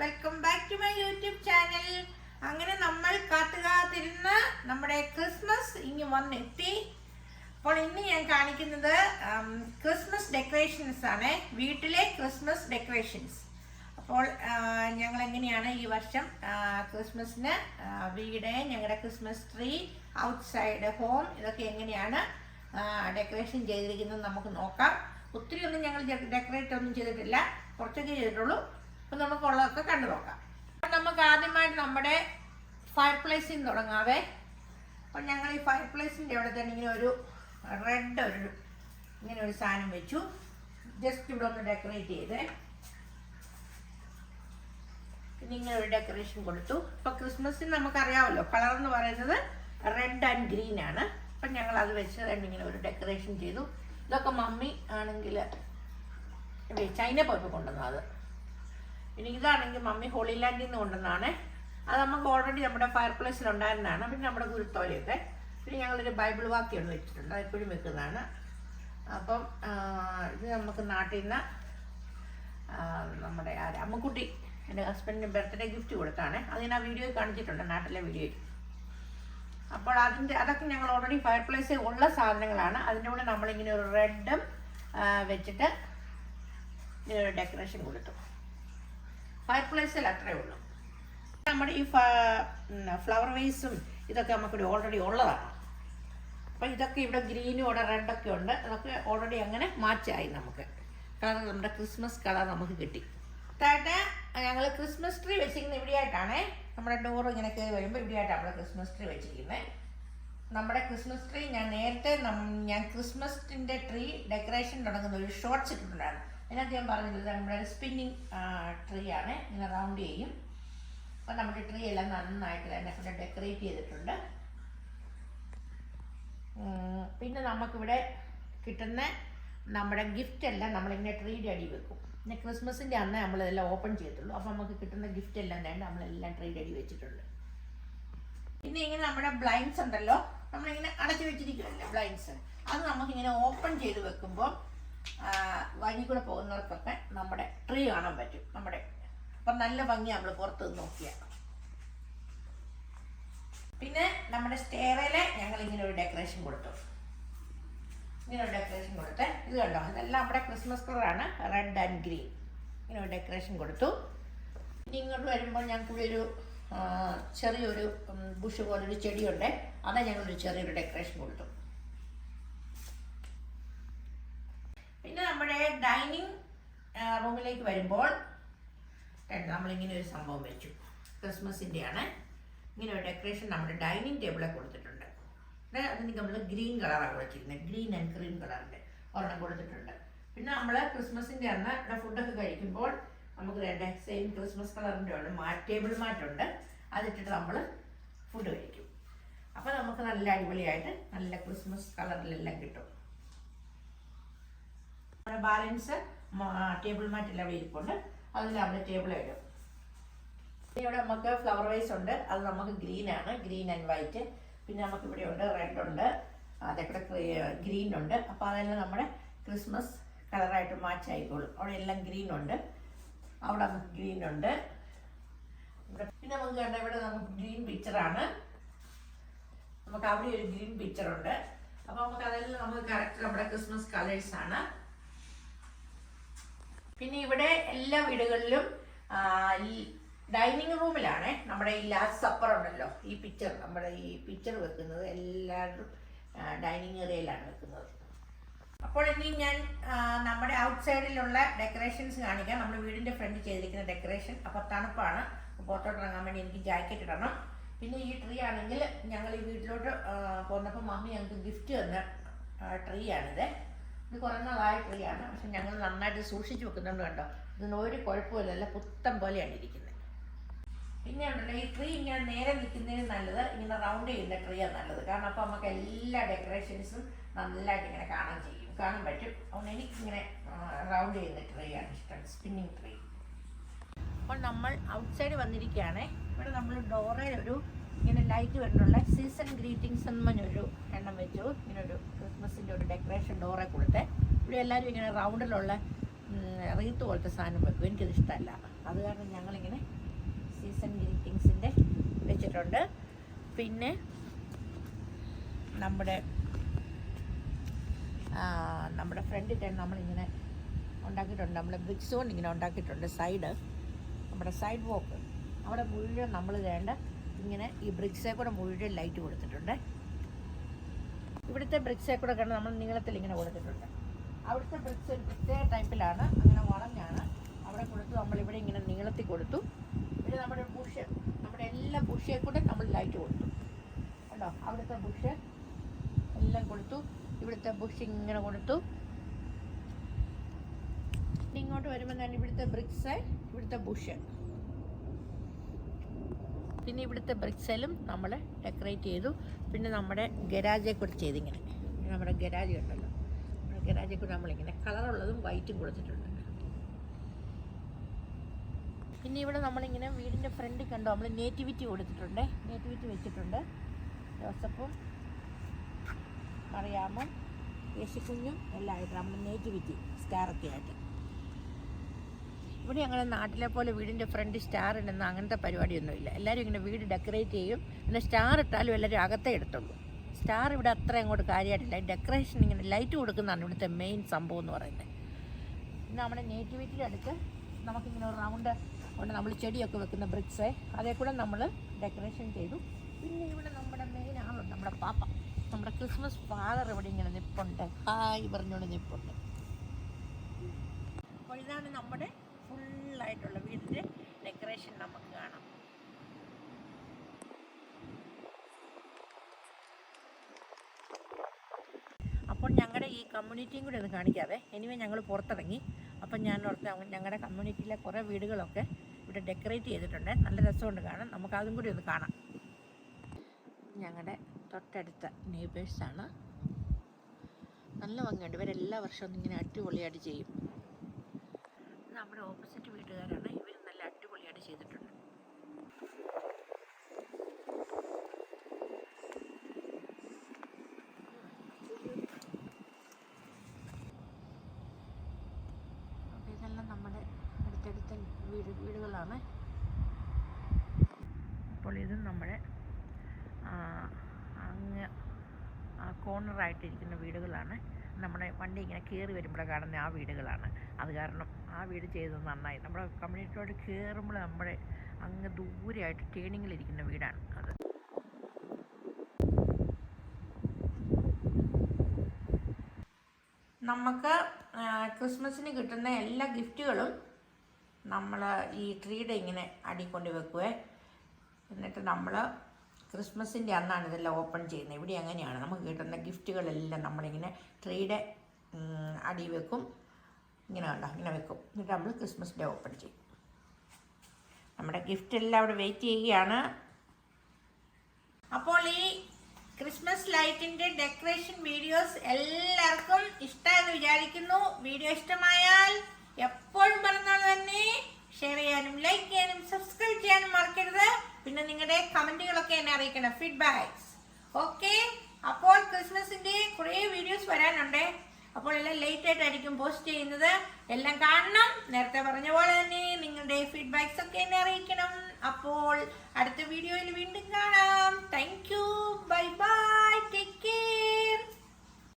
Welcome back to my YouTube channel അങ്ങനെ നമ്മൾ കാത്തുകാത്തിരുന്ന നമ്മുടെ ക്രിസ്മസ് ഇങ്ങ് വന്നെത്തി. അപ്പോൾ ഇന്ന് ഞാൻ കാണിക്കുന്നത് ക്രിസ്മസ് ഡെക്കറേഷൻസ് ആണ്. വീട്ടിലെ ക്രിസ്മസ് ഡെക്കറേഷൻസ് അപ്പോൾ ഞങ്ങൾ എങ്ങനെയാണ് ഈ വർഷം ക്രിസ്മസിന് വീട് ഞങ്ങളുടെ ക്രിസ്മസ് ട്രീ ഔട്ട്സൈഡ് ഹോം ഇതൊക്കെ എങ്ങനെയാണ് ഡെക്കറേഷൻ ചെയ്തിരിക്കുന്നത് നമുക്ക് നോക്കാം. ഒത്തിരി ഒന്നും ഞങ്ങൾ ഡെക്കറേറ്റ് ഒന്നും ചെയ്തിട്ടില്ല. കുറച്ചൊക്കെ ചെയ്തിട്ടുള്ളൂ. അപ്പം നമുക്കുള്ളതൊക്കെ കണ്ടു നോക്കാം. അപ്പം നമുക്ക് ആദ്യമായിട്ട് നമ്മുടെ ഫയർ പ്ലേസിൽ നിന്ന് തുടങ്ങാവേ. അപ്പം ഞങ്ങൾ ഈ ഫയർ പ്ലേസിന്റെ അവിടെ തന്നെ ഇങ്ങനെ ഒരു റെഡ് ഒരു ഇങ്ങനെ ഒരു സാധനം വെച്ചു. ജസ്റ്റ് ഇവിടെ ഒന്ന് ഡെക്കറേറ്റ് ചെയ്തേ. പിന്നെ ഇങ്ങനെ ഒരു ഡെക്കറേഷൻ കൊടുത്തു. ഇപ്പോൾ ക്രിസ്മസിന് നമുക്കറിയാമല്ലോ കളർ എന്ന് പറയുന്നത് റെഡ് ആൻഡ് ഗ്രീൻ ആണ്. അപ്പം ഞങ്ങൾ അത് വെച്ച് തന്നെ ഇങ്ങനെ ഒരു ഡെക്കറേഷൻ ചെയ്തു. ഇതൊക്കെ മമ്മി ആണെങ്കിൽ ചൈന പോയപ്പോൾ കൊണ്ടുവന്നത്. പിന്നെ ഇതാണെങ്കിൽ മമ്മി ഹോളിലാൻഡിൽ നിന്ന് കൊണ്ടുവന്നതാണ്. അത് നമുക്ക് ഓൾറെഡി നമ്മുടെ ഫയർ പ്ലേസിൽ ഉണ്ടായിരുന്നതാണ്. പിന്നെ നമ്മുടെ ഗുരുത്തോലയൊക്കെ. പിന്നെ ഞങ്ങളൊരു ബൈബിൾ വാക്യം വെച്ചിട്ടുണ്ട്. അത് എപ്പോഴും വെക്കുന്നതാണ്. അപ്പം ആ, ഇത് നമുക്ക് നാട്ടിൽ നിന്ന് ആ, നമ്മുടെ ആര്? അമ്മക്കുട്ടി എന്റെ ഹസ്ബൻഡിന് ബർത്ത്ഡേ ഗിഫ്റ്റ് കൊടുത്താണ് അത് ഞാൻ ആ വീഡിയോ കാണിച്ചിട്ടുണ്ട് നാട്ടിലെ വീഡിയോയിൽ അപ്പോൾ അതിന്റെ അതൊക്കെ ഞങ്ങൾ ഓൾറെഡി ഫയർ പ്ലേസിൽ ഉള്ള സാധനങ്ങളാണ്. അതിന്റെ കൂടെ നമ്മളിങ്ങനെ ഒരു റെഡും വെച്ചിട്ട് ഇങ്ങനെ ഒരു ഡെക്കറേഷൻ കൊടുത്തു. ഫയർ പ്ലേസിൽ അത്രേ ഉള്ളൂ. നമ്മുടെ ഈ ഫ്ലവർ വേസും ഇതൊക്കെ നമുക്കിവിടെ ഓൾറെഡി ഉള്ളതാണ്. അപ്പോൾ ഇതൊക്കെ ഇവിടെ ഗ്രീനും ഇവിടെ റെഡൊക്കെ ഉണ്ട്. അതൊക്കെ ഓൾറെഡി അങ്ങനെ മാച്ചായി നമുക്ക്. കളർ നമ്മുടെ ക്രിസ്മസ് കളർ നമുക്ക് കിട്ടി. തായിട്ട് ഞങ്ങൾ ക്രിസ്മസ് ട്രീ വെച്ചിരിക്കുന്നത് ഇവിടെയായിട്ടാണ്. നമ്മുടെ ഡോർ ഇങ്ങനെ കയറി വരുമ്പോൾ ഇവിടെയായിട്ടാണ് നമ്മൾ ക്രിസ്മസ് ട്രീ വെച്ചിരിക്കുന്നത് നമ്മുടെ ക്രിസ്മസ് ട്രീ ഞാൻ നേരത്തെ ഞാൻ ക്രിസ്മസിന്റെ ട്രീ ഡെക്കറേഷൻ തുടങ്ങുന്ന ഒരു ഷോർട്സ് ഇട്ടിട്ടുണ്ടായിരുന്നു. അതിനകത്ത് ഞാൻ പറഞ്ഞത് നമ്മുടെ സ്പിന്നിങ് ട്രീ ആണ്. ഇങ്ങനെ റൗണ്ട് ചെയ്യും. അപ്പം നമ്മുടെ ട്രീ എല്ലാം നന്നായിട്ട് തന്നെ കൊണ്ട് ഡെക്കറേറ്റ് ചെയ്തിട്ടുണ്ട്. പിന്നെ നമുക്കിവിടെ കിട്ടുന്ന നമ്മുടെ ഗിഫ്റ്റ് എല്ലാം നമ്മളിങ്ങനെ ട്രീയുടെ അടി വെക്കും. പിന്നെ ക്രിസ്മസിന്റെ അന്ന് നമ്മളിതെല്ലാം ഓപ്പൺ ചെയ്തിട്ടുള്ളൂ അപ്പോൾ നമുക്ക് കിട്ടുന്ന ഗിഫ്റ്റ് എല്ലാം തന്നെ നമ്മളെല്ലാം ട്രീയുടെ അടി വെച്ചിട്ടുണ്ട്. പിന്നെ ഇങ്ങനെ നമ്മുടെ ബ്ലൈൻഡ്സ് ഉണ്ടല്ലോ. നമ്മളിങ്ങനെ അടച്ചു വെച്ചിരിക്കുമല്ലോ ബ്ലൈൻഡ്സ് അത് നമുക്കിങ്ങനെ ഓപ്പൺ ചെയ്ത് വെക്കുമ്പോൾ വഴി കൂടെ പോകുന്നവർക്കൊക്കെ നമ്മുടെ ട്രീ കാണാൻ പറ്റും. നമ്മുടെ അപ്പം നല്ല ഭംഗി നമ്മൾ പുറത്ത് നിന്ന് നോക്കിയാൽ പിന്നെ നമ്മുടെ സ്റ്റേവേലെ ഞങ്ങൾ ഇങ്ങനെ ഒരു ഡെക്കറേഷൻ കൊടുത്തു. ഇങ്ങനെ ഒരു ഡെക്കറേഷൻ കൊടുത്ത്. ഇത് കണ്ടോ? ഇതെല്ലാം നമ്മുടെ ക്രിസ്മസ് കളറാണ് റെഡ് ആൻഡ് ഗ്രീൻ ഇങ്ങനെ ഒരു ഡെക്കറേഷൻ കൊടുത്തു. ഇനി ഇങ്ങോട്ട് വരുമ്പോൾ ഞങ്ങൾക്ക് ഒരു ചെറിയൊരു ബുഷ് പോലൊരു ചെടിയുണ്ട്. അതാ ഞങ്ങളൊരു ചെറിയൊരു ഡെക്കറേഷൻ കൊടുത്തു. പിന്നെ നമ്മുടെ ഡൈനിങ് റൂമിലേക്ക് വരുമ്പോൾ നമ്മളിങ്ങനെ ഒരു സംഭവം വെച്ചു. ക്രിസ്മസിന്റെ ആണ് ഇങ്ങനെ ഒരു ഡെക്കറേഷൻ നമ്മുടെ ഡൈനിങ് ടേബിളെ കൊടുത്തിട്ടുണ്ട്. അതിന് നമ്മൾ ഗ്രീൻ കളറാണ് വെച്ചിരിക്കുന്നത് ഗ്രീൻ ആൻഡ് ക്രീം കളറിന്റെ ഒരെണ്ണം കൊടുത്തിട്ടുണ്ട്. പിന്നെ നമ്മൾ ക്രിസ്മസിന്റെ അന്ന് ഇവിടെ ഫുഡൊക്കെ കഴിക്കുമ്പോൾ നമുക്ക് രണ്ട് സെയിം ക്രിസ്മസ് കളറിന്റെ ഉണ്ട്. മാ ടേബിൾ മാറ്റുണ്ട്. അതിട്ടിട്ട് നമ്മൾ ഫുഡ് കഴിക്കും. അപ്പോൾ നമുക്ക് നല്ല അടിപൊളിയായിട്ട് നല്ല ക്രിസ്മസ് കളറിലെല്ലാം കിട്ടും. നമ്മുടെ ബാലൻസ് ടേബിൾ മാറ്റെല്ലാം അവിടെ ഇരിപ്പുണ്ട് അതിൽ അവിടെ ടേബിൾ ഇടും. ഇവിടെ നമുക്ക് ഫ്ലവർ വൈസ് ഉണ്ട്. അത് നമുക്ക് ഗ്രീൻ ആണ്. ഗ്രീൻ ആൻഡ് വൈറ്റ് പിന്നെ നമുക്ക് ഇവിടെ ഉണ്ട് റെഡ് ഉണ്ട്. അതൊക്കെ ഗ്രീൻ ഉണ്ട്. അപ്പോൾ അതെല്ലാം നമ്മുടെ ക്രിസ്മസ് കളറായിട്ട് മാച്ച് ആയിക്കോളും. അവിടെ എല്ലാം ഗ്രീൻ ഉണ്ട്. അവിടെ നമുക്ക് ഗ്രീൻ ഉണ്ട്. പിന്നെ നമുക്ക് കണ്ട ഇവിടെ നമുക്ക് ഗ്രീൻ പിക്ചറാണ് നമുക്ക് അവിടെ ഒരു ഗ്രീൻ പിക്ചർ ഉണ്ട്. അപ്പോൾ നമുക്ക് അതെല്ലാം നമുക്ക് കറക്റ്റ് നമ്മുടെ ക്രിസ്മസ് കളേഴ്സ് ആണ്. പിന്നെ ഇവിടെ എല്ലാ വീടുകളിലും ഡൈനിങ് റൂമിലാണ് നമ്മുടെ ഈ ലാസ്റ്റ് സപ്പർ ഉണ്ടല്ലോ ഈ പിക്ചർ നമ്മുടെ ഈ പിക്ചർ വെക്കുന്നത്. എല്ലാവരും ഡൈനിങ് ഏരിയയിലാണ് വെക്കുന്നത്. അപ്പോൾ ഇനി ഞാൻ നമ്മുടെ ഔട്ട് സൈഡിലുള്ള ഡെക്കറേഷൻസ് കാണിക്കാം. നമ്മുടെ വീടിന്റെ ഫ്രണ്ട് ചെയ്തിരിക്കുന്ന ഡെക്കറേഷൻ. അപ്പോൾ തണുപ്പാണ്. പുറത്തോട്ട് ഇറങ്ങാൻ വേണ്ടി എനിക്ക് ജാക്കറ്റ് ഇടണം. പിന്നെ ഈ ട്രീ ആണെങ്കിൽ ഞങ്ങൾ ഈ വീട്ടിലോട്ട് പോന്നപ്പോൾ മമ്മി ഞങ്ങൾക്ക് ഗിഫ്റ്റ് തന്ന ട്രീ ആണിത്. ഇത് കുറേ നാളായ ട്രീ ആണ് പക്ഷെ ഞങ്ങൾ നന്നായിട്ട് സൂക്ഷിച്ചു വെക്കുന്നുണ്ട് കണ്ടോ? ഇതിന് ഒരു കുഴപ്പമില്ല അല്ല പുത്തം പോലെയാണ് ഇരിക്കുന്നത്. പിന്നെ ഉണ്ടല്ലോ ഈ ട്രീ ഇങ്ങനെ നേരെ നിൽക്കുന്നതിന് നല്ലത് ഇങ്ങനെ റൗണ്ട് ചെയ്യുന്ന ട്രീ ആണ് നല്ലത്. കാരണം അപ്പോൾ നമുക്ക് എല്ലാ ഡെക്കറേഷൻസും നല്ലതായിട്ട് ഇങ്ങനെ കാണാൻ ചെയ്യും. കാണാൻ പറ്റും. അതുകൊണ്ട് എനിക്കിങ്ങനെ റൗണ്ട് ചെയ്യുന്ന ട്രീ ആണ് ഇഷ്ടം. സ്പിന്നിങ് ട്രീ അപ്പോൾ നമ്മൾ ഔട്ട്സൈഡ് വന്നിരിക്കുകയാണ്. ഇവിടെ നമ്മൾ ഡോറയിൽ ഒരു ഇങ്ങനെ ലൈറ്റ് വരുന്നുള്ള സീസൺ ഗ്രീറ്റിംഗ്സ് എന്ന് പറഞ്ഞൊരു എണ്ണം വെച്ചു. ഇങ്ങനെ ഒരു ക്രിസ്മസിന്റെ ഒരു ഡെക്കറേഷൻ ഡോറെ കൊടുത്ത്. ഇവിടെ എല്ലാവരും ഇങ്ങനെ റൗണ്ടിലുള്ള റീത്ത് പോലത്തെ സാധനം വെക്കും. എനിക്കത് ഇഷ്ടമല്ല. അത് കാരണം ഞങ്ങളിങ്ങനെ വെച്ചിട്ടുണ്ട്. പിന്നെ നമ്മുടെ നമ്മുടെ ഫ്രണ്ടിൽ തന്നെ നമ്മളിങ്ങനെ ഉണ്ടാക്കിയിട്ടുണ്ട്. നമ്മുടെ ബ്രിക്സ് കൊണ്ട് ഇങ്ങനെ ഉണ്ടാക്കിയിട്ടുണ്ട് സൈഡ് നമ്മുടെ സൈഡ് വോക്ക് അവിടെ മുഴുവൻ നമ്മൾ വേണ്ട ഇങ്ങനെ ഈ ബ്രിക്സേ കൂടെ മുഴുവൻ ലൈറ്റ് കൊടുത്തിട്ടുണ്ട്. ഇവിടുത്തെ ബ്രിക്സേ കൂടെ കണ്ട് നമ്മൾ നീളത്തിൽ ഇങ്ങനെ കൊടുത്തിട്ടുണ്ട്. അവിടുത്തെ ബ്രിക്സ് ഒരു പ്രത്യേക ടൈപ്പിലാണ് അങ്ങനെ വളഞ്ഞാണ്. അവിടെ കൊടുത്തു. നമ്മളിവിടെ ഇങ്ങനെ നീളത്തിൽ കൊടുത്തു. പിന്നെ നമ്മുടെ ബുഷ് നമ്മുടെ എല്ലാ ബുഷേ കൂടെ നമ്മൾ ലൈറ്റ് കൊടുത്തു. കണ്ടോ? അവിടുത്തെ ബുഷ് എല്ലാം കൊടുത്തു. ഇവിടുത്തെ ബുഷ് ഇങ്ങനെ കൊടുത്തു. ഇങ്ങോട്ട് വരുമ്പോൾ തന്നെ ഇവിടുത്തെ ബ്രിക്സ് ഇവിടുത്തെ ബുഷ് പിന്നെ ഇവിടുത്തെ ബ്രിക്സലും നമ്മൾ ഡെക്കറേറ്റ് ചെയ്തു. പിന്നെ നമ്മുടെ ഗരാജെ കൂടെ ചെയ്തിങ്ങനെ. നമ്മുടെ ഗരാജ് ഉണ്ടല്ലോ. നമ്മുടെ ഗരാജെ കൂടെ നമ്മളിങ്ങനെ കളറുള്ളതും വൈറ്റും കൊടുത്തിട്ടുണ്ട്. പിന്നെ ഇവിടെ നമ്മളിങ്ങനെ വീടിന്റെ ഫ്രണ്ടിൽ കണ്ടോ? നമ്മൾ നേറ്റിവിറ്റി കൊടുത്തിട്ടുണ്ട്. നേറ്റിവിറ്റി വെച്ചിട്ടുണ്ട്. ജോസഫും മറിയാമ്മ യേശുക്കുഞ്ഞും എല്ലാം ആയിട്ട് നമ്മൾ നേറ്റിവിറ്റി സ്റ്റാറൊക്കെ ആയിട്ട്. ഇവിടെ അങ്ങനെ നാട്ടിലെ പോലെ വീടിന്റെ ഫ്രണ്ട് സ്റ്റാർ ഇടുന്ന അങ്ങനത്തെ പരിപാടിയൊന്നുമില്ല. എല്ലാവരും ഇങ്ങനെ വീട് ഡെക്കറേറ്റ് ചെയ്യും. പിന്നെ സ്റ്റാർ ഇട്ടാലും എല്ലാവരും അകത്തേ എടുത്തുള്ളൂ സ്റ്റാർ ഇവിടെ അത്ര അങ്ങോട്ട് കാര്യമായിട്ടില്ല ഡെക്കറേഷൻ ഇങ്ങനെ ലൈറ്റ് കൊടുക്കുന്നതാണ് ഇവിടുത്തെ മെയിൻ സംഭവം എന്ന് പറയുന്നത്. പിന്നെ നമ്മുടെ നേറ്റിവിറ്റിയുടെ അടുത്ത് നമുക്കിങ്ങനെ ഒരു റൗണ്ട് കൊണ്ട് നമ്മൾ ചെടിയൊക്കെ വെക്കുന്ന ബ്രിക്സ് അതേ കൂടെ നമ്മൾ ഡെക്കറേഷൻ ചെയ്തു. പിന്നെ ഇവിടെ നമ്മുടെ മെയിൻ ആളുണ്ട് നമ്മുടെ പാപ്പ. നമ്മുടെ ക്രിസ്മസ് ഫാദർ ഇവിടെ ഇങ്ങനെ നിപ്പുണ്ട്. ഹായ് പറഞ്ഞുകൊണ്ട് നിപ്പുണ്ട്. അപ്പോൾ ഇതാണ് നമ്മുടെ ഫുള്ളായിട്ടുള്ള വീടിന്റെ ഡെക്കറേഷൻ നമുക്ക് കാണാം. അപ്പോൾ ഞങ്ങളുടെ ഈ കമ്മ്യൂണിറ്റിയും കൂടി ഒന്ന് കാണിക്കാതെ എനിവേ ഞങ്ങൾ പുറത്തിറങ്ങി. അപ്പം ഞാൻ ഓർത്ത് ഞങ്ങളുടെ കമ്മ്യൂണിറ്റിയിലെ കുറേ വീടുകളൊക്കെ ഇവിടെ ഡെക്കറേറ്റ് ചെയ്തിട്ടുണ്ട്. നല്ല രസമുണ്ട് കാണാം നമുക്ക് അതും കൂടി ഒന്ന് കാണാം. ഞങ്ങളുടെ തൊട്ടടുത്ത നെയ്ബേഴ്സാണ് നല്ല ഭംഗിയുണ്ട്. ഇവരെല്ലാ വർഷവും ഇങ്ങനെ അടിപൊളിയായിട്ട് ചെയ്യും. നമ്മുടെ ഓപ്പോസിറ്റ് വീട്ടുകാരാണ്. ഇവർ നല്ല അടിപൊളിയായിട്ട് ചെയ്തിട്ടുണ്ട്. ഇതെല്ലാം നമ്മുടെ അടുത്തടുത്ത വീട് വീടുകളാണ്. അപ്പോൾ ഇതും നമ്മുടെ അങ്ങ് കോർണറായിട്ടിരിക്കുന്ന വീടുകളാണ്. നമ്മുടെ വണ്ടി ഇങ്ങനെ കയറി വരുമ്പോൾ കാണുന്ന ആ വീടുകളാണ്. അത് കാരണം ആ വീട് ചെയ്തത് നന്നായി. നമ്മുടെ കമ്മ്യൂണിറ്റിയോട് കയറുമ്പോൾ നമ്മുടെ അങ്ങ് ദൂരെയായിട്ട് ടേണിങ്ങിലിരിക്കുന്ന വീടാണ് അത്. നമുക്ക് ക്രിസ്മസിന് കിട്ടുന്ന എല്ലാ ഗിഫ്റ്റുകളും നമ്മൾ ഈ ട്രീയുടെ ഇങ്ങനെ അടിക്കൊണ്ട് കൊണ്ട് വെക്കുവേ. എന്നിട്ട് നമ്മൾ ക്രിസ്മസിന്റെ അന്നാണ് ഇതെല്ലാം ഓപ്പൺ ചെയ്യുന്നത്. ഇവിടെ അങ്ങനെയാണ്. നമുക്ക് കിട്ടുന്ന ഗിഫ്റ്റുകളെല്ലാം നമ്മളിങ്ങനെ ട്രീയുടെ അടി വെക്കും. ഇങ്ങനെ കണ്ടോ? ഇങ്ങനെ വെക്കും. എന്നിട്ട് നമ്മൾ ക്രിസ്മസ് ഡേ ഓപ്പൺ ചെയ്യും. നമ്മുടെ ഗിഫ്റ്റ് എല്ലാം അവിടെ വെയിറ്റ് ചെയ്യുകയാണ്. അപ്പോൾ ഈ ക്രിസ്മസ് ലൈറ്റിന്റെ ഡെക്കറേഷൻ വീഡിയോസ് എല്ലാവർക്കും ഇഷ്ടമെന്ന് വിചാരിക്കുന്നു. വീഡിയോ ഇഷ്ടമായാൽ എപ്പോഴും പറഞ്ഞാൽ തന്നെ ഷെയർ ചെയ്യാനും ലൈക്ക് ചെയ്യാനും സബ്സ്ക്രൈബ് ചെയ്യാനും മറക്കരുത്. പിന്നെ നിങ്ങളുടെ കമന്റുകളൊക്കെ എന്നെ അറിയിക്കണം. ഫീഡ്ബാക്സ് ഓക്കെ അപ്പോൾ ക്രിസ്മസിന്റെ കുറേ വീഡിയോസ് വരാനുണ്ട്. അപ്പോൾ എല്ലാം ലേറ്റ് ആയിട്ടായിരിക്കും പോസ്റ്റ് ചെയ്യുന്നത്. എല്ലാം കാണണം. നേരത്തെ പറഞ്ഞ പോലെ തന്നെ നിങ്ങളുടെ ഫീഡ്ബാക്സ് ഒക്കെ എന്നെ അറിയിക്കണം. അപ്പോൾ അടുത്ത വീഡിയോയിൽ വീണ്ടും കാണാം. Thank you bye bye take care